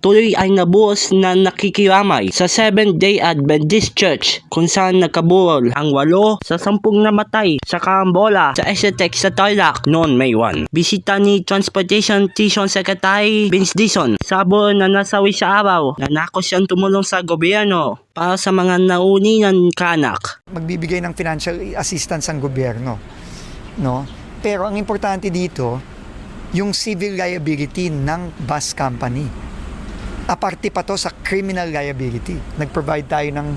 tuloy ay nabuhos na nakikiramay sa Seventh-day Adventist Church kung saan nakaburol ang walo sa sampung namatay sa karambola sa Exetex sa Tarlac noon May 1. Bisita ni Transportation Station Secretary Vince Dison sabo na nasawi sa araw na nako siyang tumulong sa gobyerno para sa mga nauninan kanak. magbibigay ng financial assistance ang gobyerno. No? Pero ang importante dito, yung civil liability ng bus company. Aparte pa to sa criminal liability. Nag-provide tayo ng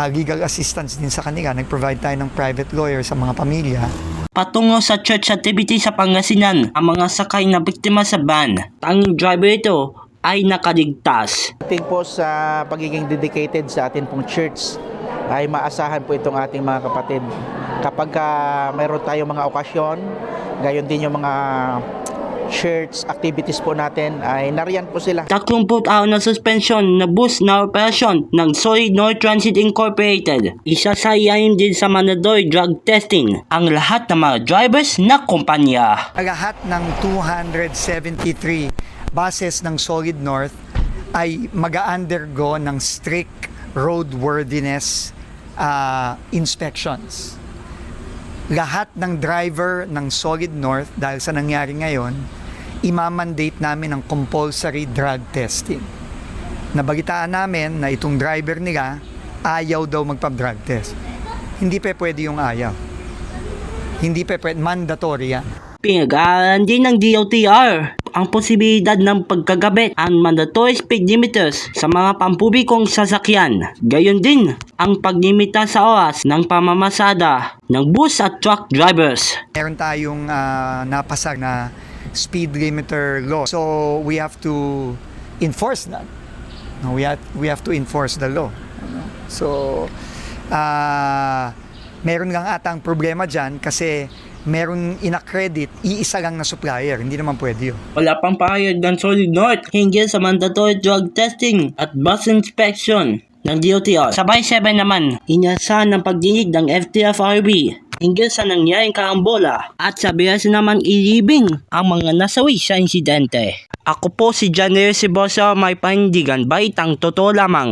ah, legal assistance din sa kanila. Nag-provide tayo ng private lawyer sa mga pamilya. Patungo sa church activity sa Pangasinan, ang mga sakay na biktima sa van, tanging driver ito ay nakaligtas. Pagdating po sa pagiging dedicated sa atin pong church ay maasahan po itong ating mga kapatid. Kapag ah, mayroon tayong mga okasyon, gayon din yung mga church activities po natin ay nariyan po sila. 30 araw na suspension na bus na operasyon ng Solid North Transit Incorporated. Isa sa iyayin din sa mandatory drug testing ang lahat ng mga drivers na kumpanya. Lahat ng 273 buses ng Solid North ay mag-undergo ng strict roadworthiness ah, inspections. Lahat ng driver ng Solid North dahil sa nangyari ngayon, imamandate namin ang compulsory drug testing. Nabalitaan namin na itong driver nila ayaw daw magpa-drug test. Hindi pa pwede yung ayaw. Hindi pa pwede, mandatory yan. Pinag-aaral din ng DOTR ang posibilidad ng pagkagabit ang mandatory speed limiters sa mga pampublikong sasakyan. Gayon din ang paglimita sa oras ng pamamasada ng bus at truck drivers. meron tayong ah, napasa na speed limiter law. So we have to enforce that. No, we have we have to enforce the law. So ah meron lang atang problema diyan kasi meron inaccredit iisa lang na supplier. Hindi naman pwede yun. Wala pang pahayag ng Solid North hinggil sa mandatory drug testing at bus inspection ng DOTR. Sabay 7 naman, inasahan ng pagdinig ng FTFRB hinggil sa nangyaring kaambola at sa biyas naman ilibing ang mga nasawi sa insidente. Ako po si Janelle Sibosa, may panindigan, baitang totoo lamang.